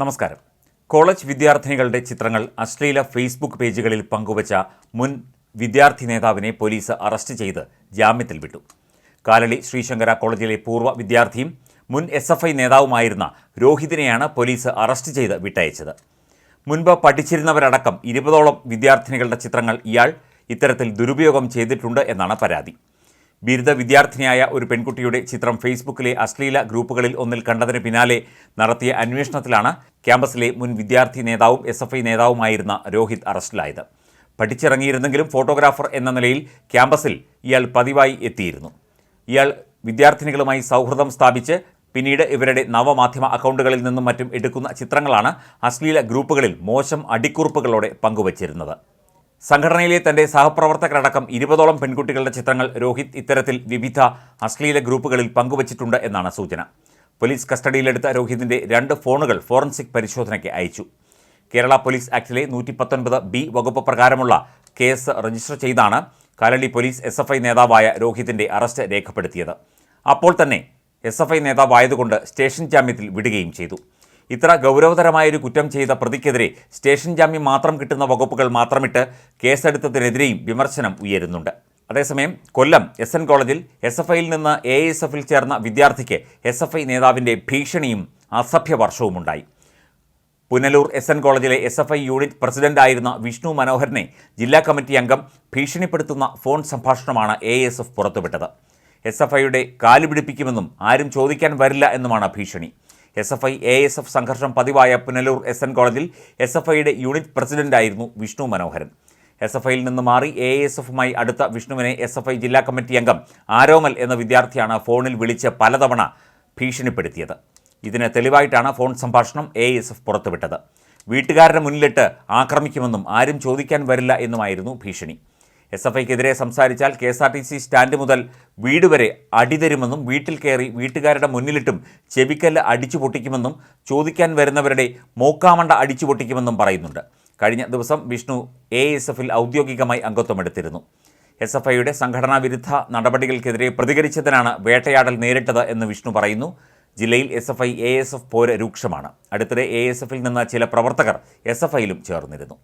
നമസ്കാരം. കോളേജ് വിദ്യാർത്ഥിനികളുടെ ചിത്രങ്ങൾ അശ്ലീല ഫേസ്ബുക്ക് പേജുകളിൽ പങ്കുവച്ച മുൻ വിദ്യാർത്ഥി നേതാവിനെ പോലീസ് അറസ്റ്റ് ചെയ്ത് ജാമ്യത്തിൽ വിട്ടു. കാലളി ശ്രീശങ്കര കോളേജിലെ പൂർവ വിദ്യാർത്ഥിയും മുൻ എസ് എഫ് ഐ നേതാവുമായിരുന്ന രോഹിതിനെയാണ് പോലീസ് അറസ്റ്റ് ചെയ്ത് വിട്ടയച്ചത്. മുൻപ് പഠിച്ചിരുന്നവരടക്കം ഇരുപതോളം വിദ്യാർത്ഥിനികളുടെ ചിത്രങ്ങൾ ഇയാൾ ഇത്തരത്തിൽ ദുരുപയോഗം ചെയ്തിട്ടുണ്ട് എന്നാണ് പരാതി. ബിരുദ വിദ്യാർത്ഥിനിയായ ഒരു പെൺകുട്ടിയുടെ ചിത്രം ഫേസ്ബുക്കിലെ അശ്ലീല ഗ്രൂപ്പുകളിൽ ഒന്നിൽ കണ്ടതിന് പിന്നാലെ നടത്തിയ അന്വേഷണത്തിലാണ് ക്യാമ്പസിലെ മുൻ വിദ്യാർത്ഥി നേതാവും എസ് എഫ് ഐ നേതാവുമായിരുന്ന രോഹിത് അറസ്റ്റിലായത്. പഠിച്ചിറങ്ങിയിരുന്നെങ്കിലും ഫോട്ടോഗ്രാഫർ എന്ന നിലയിൽ ക്യാമ്പസിൽ ഇയാൾ പതിവായി എത്തിയിരുന്നു. ഇയാൾ വിദ്യാർത്ഥിനികളുമായി സൗഹൃദം സ്ഥാപിച്ച് പിന്നീട് ഇവരുടെ നവമാധ്യമ അക്കൗണ്ടുകളിൽ നിന്നും മറ്റും എടുക്കുന്ന ചിത്രങ്ങളാണ് അശ്ലീല ഗ്രൂപ്പുകളിൽ മോശം അടിക്കുറിപ്പുകളോടെ പങ്കുവച്ചിരുന്നത്. സംഘടനയിലെ തന്റെ സഹപ്രവർത്തകരടക്കം ഇരുപതോളം പെൺകുട്ടികളുടെ ചിത്രങ്ങൾ രോഹിത് ഇത്തരത്തിൽ വിവിധ അശ്ലീല ഗ്രൂപ്പുകളിൽ പങ്കുവച്ചിട്ടുണ്ട് എന്നാണ് സൂചന. പോലീസ് കസ്റ്റഡിയിലെടുത്ത രോഹിതിന്റെ രണ്ട് ഫോണുകൾ ഫോറൻസിക് പരിശോധനയ്ക്ക് അയച്ചു. കേരള പോലീസ് ആക്ടിലെ നൂറ്റി പത്തൊൻപത് ബി വകുപ്പ് പ്രകാരമുള്ള കേസ് രജിസ്റ്റർ ചെയ്താണ് Kalady police S F I നേതാവായ രോഹിതിന്റെ അറസ്റ്റ് രേഖപ്പെടുത്തിയത്. അപ്പോൾ തന്നെ എസ് എഫ് ഐ നേതാവായതുകൊണ്ട് സ്റ്റേഷൻ ജാമ്യത്തിൽ വിടുകയും ചെയ്തു. ഇത്ര ഗൗരവതരമായൊരു കുറ്റം ചെയ്ത പ്രതിക്കെതിരെ സ്റ്റേഷൻ ജാമ്യം മാത്രം കിട്ടുന്ന വകുപ്പുകൾ മാത്രമിട്ട് കേസെടുത്തതിനെതിരെയും വിമർശനം ഉയരുന്നുണ്ട്. അതേസമയം കൊല്ലം എസ് എൻ കോളേജിൽ എസ് എഫ് ഐയിൽ നിന്ന് എ എസ് എഫിൽ ചേർന്ന വിദ്യാർത്ഥിക്ക് എസ് എഫ് ഐ നേതാവിന്റെ ഭീഷണിയും അസഭ്യവർഷവുമുണ്ടായി. പുനലൂർ എസ് എൻ കോളേജിലെ എസ് എഫ് ഐ യൂണിറ്റ് പ്രസിഡന്റായിരുന്ന വിഷ്ണു മനോഹരനെ ജില്ലാ കമ്മിറ്റി അംഗം ഭീഷണിപ്പെടുത്തുന്ന ഫോൺ സംഭാഷണമാണ് എ എസ് എഫ് പുറത്തുവിട്ടത്. എസ് എഫ് ഐയുടെ കാലുപിടിപ്പിക്കുമെന്നും ആരും ചോദിക്കാൻ വരില്ല എന്നുമാണ് ഭീഷണി. S F I A S F സംഘർഷം പതിവായ പുനലൂർ എസ് എൻ കോളേജിൽ എസ് എഫ് ഐയുടെ യൂണിറ്റ് പ്രസിഡന്റായിരുന്നു വിഷ്ണു മനോഹരൻ. എസ് എഫ് ഐയിൽ നിന്ന് മാറി എ എസ് എഫുമായി അടുത്ത വിഷ്ണുവിനെ എസ് എഫ് ഐ ജില്ലാ കമ്മിറ്റി അംഗം ആരോമൽ എന്ന വിദ്യാർത്ഥിയാണ് ഫോണിൽ വിളിച്ച് പലതവണ ഭീഷണിപ്പെടുത്തിയത്. ഇതിന് തെളിവായിട്ടാണ് ഫോൺ സംഭാഷണം എ എസ് എഫ് പുറത്തുവിട്ടത്. വീട്ടുകാരുടെ മുന്നിലിട്ട് ആക്രമിക്കുമെന്നും ആരും ചോദിക്കാൻ വരില്ല എന്നുമായിരുന്നു ഭീഷണി. എസ് എഫ് ഐക്കെതിരെ സംസാരിച്ചാൽ K S R T C stand മുതൽ വീട് വരെ അടിതരുമെന്നും വീട്ടിൽ കയറി വീട്ടുകാരുടെ മുന്നിലിട്ടും ചെവിക്കല്ല് അടിച്ചു പൊട്ടിക്കുമെന്നും ചോദിക്കാൻ വരുന്നവരുടെ മൂക്കാമണ്ട അടിച്ചു പൊട്ടിക്കുമെന്നും പറയുന്നുണ്ട്. കഴിഞ്ഞ ദിവസം വിഷ്ണു എ എസ് എഫിൽ ഔദ്യോഗികമായി അംഗത്വമെടുത്തിരുന്നു എസ് എഫ് ഐയുടെ സംഘടനാ വിരുദ്ധ നടപടികൾക്കെതിരെ പ്രതികരിച്ചതിനാണ് വേട്ടയാടൽ നേരിട്ടത് എന്ന് വിഷ്ണു പറയുന്നു. ജില്ലയിൽ S F I A S F പോര് രൂക്ഷമാണ്. അടുത്തിടെ എ എസ് എഫിൽ നിന്ന് ചില പ്രവർത്തകർ എസ് എഫ് ഐയിലും ചേർന്നിരുന്നു.